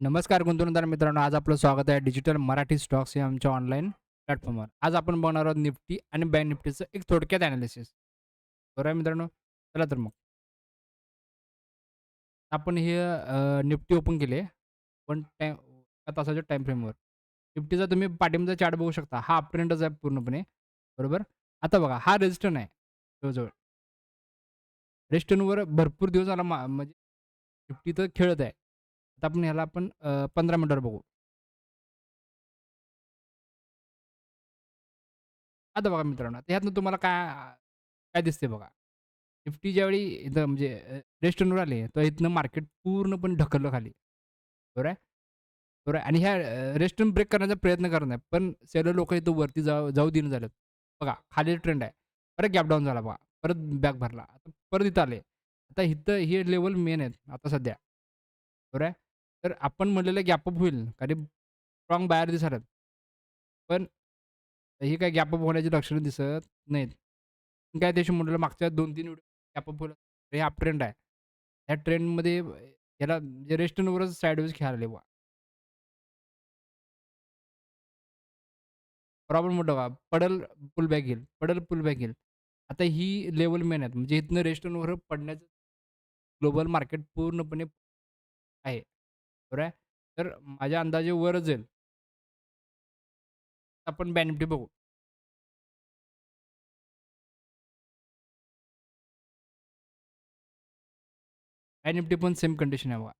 नमस्कार गुंतवणूकदार मित्रांनो आज आपलं स्वागत आहे डिजिटल मराठी स्टॉक्स या आमच्या ऑनलाईन प्लॅटफॉर्मवर आज आपण बघणार आहोत निफ्टी आणि बँक निफ्टीचं एक थोडक्यात ॲनालिसिस बरोबर आहे मित्रांनो? चला तर मग. आपण हे निफ्टी ओपन केले पण टाईम तासाच्या टाईम फ्रेमवर निफ्टीचा तुम्ही पाठिंबाचा चार्ट बघू शकता. हा अपट्रेंडच आहे पूर्णपणे. बरोबर? आता बघा हा रेजिस्टन आहे जवळजवळ. रेजिस्टनवर भरपूर दिवस आला म्हणजे निफ्टी तर खेळत आहे. आता आपण ह्याला आपण अ, 15 मिनिटावर बघू. आता बघा मित्रांनो, आता ह्यातनं तुम्हाला काय काय दिसते बघा. निफ्टी ज्यावेळी इथं म्हणजे अ, आले, तर इथनं मार्केट पूर्णपणे ढकललं खाली. बरोबर आहे? बरोबर आहे आणि ह्या अ, ब्रेक करण्याचा प्रयत्न करत नाही. पण सेलर लोकं इथं वरती जाऊ जाऊ देईना झालेत. बघा खाली ट्रेंड आहे. परत गॅप डाऊन झाला बघा. परत बॅक भरला. आता परत इथं आले. आता इथं हे लेव्हल मेन आहेत आता सध्या. बरोबर आहे? तर आपण म्हटलेलं गॅपअप होईल. कारण स्ट्रॉंग बाहेर दिसतात पण ही काय गॅपअप होण्याची लक्षणं दिसत नाहीत. काय त्याशी म्हटलं मागच्या 2-3 व्हिडिओ गॅपअप होईल. हे अप ट्रेंड आहे. ह्या ट्रेंडमध्ये याला म्हणजे रेस्टॉरंटवरच साईडवेज खेळाले बा प्रॉब्लेम मोठा बा पडल पुल बॅक घेईल, पडल पुल बॅक घेईल. आता ही लेवल मेन आहेत. म्हणजे इथनं रेस्टॉरंटवर पडण्याचं ग्लोबल मार्केट पूर्णपणे आहे. बरोबर आहे? तर माझ्या अंदाजे वरच जाईल. आपण बँक बघू. बँक पण सेम कंडिशन आहे बघा.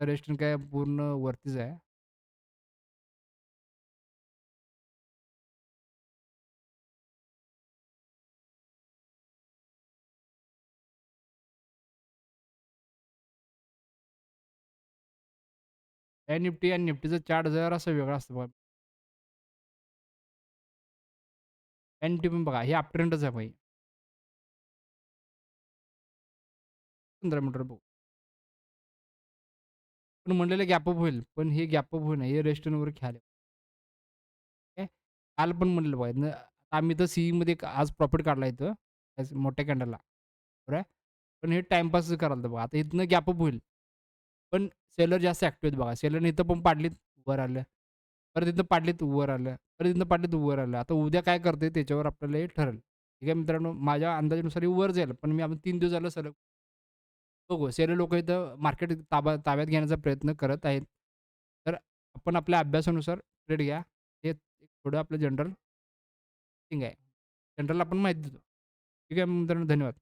रेजिस्टन काय पूर्ण वरतीच आहे. एन निफ्टी आणि निफ्टीचा चार्ट असं वेगळा असतो बघा. एन निफ्टी पण बघा हे अपट्रेंडच आहे भाई. 15 मीटर बघू. पण म्हणलेलं गॅप अप होईल. पण हे गॅप अप होईना. हे रेस्टॉरंटवर खेळाले. ओके. काल पण म्हटलं बघा न आम्ही तर सीईमध्ये आज प्रॉफिट काढला इथं. मोठ्या कॅन्डलला. बरोबर आहे. पण हे टाईमपासच करालतं बघा. आता इथनं गॅप अप होईल. पण सेलर जास्त ऍक्टिव्ह आहेत बघा. सेलरने इथं पण पाडलीत, वर आलं. परत इथं पाडलीत, वर आलं. परत इथं पाडलीत, वर आलं. आता उद्या काय करते त्याच्यावर आपल्याला हे ठरेल. ठीक आहे मित्रांनो. माझ्या अंदाजानुसार वर जाईल. पण मी आपण तीन दिवस झालं सलग बघू. सेलर लोक इथं मार्केट ताबा ताब्यात घेण्याचा प्रयत्न करत आहेत. तर आपण आपल्या अभ्यासानुसार ट्रेड घ्या. हे थोडं आपलं जनरल थिंग आहे. जनरल आपण माहिती देतो. ठीक आहे मित्रांनो धन्यवाद.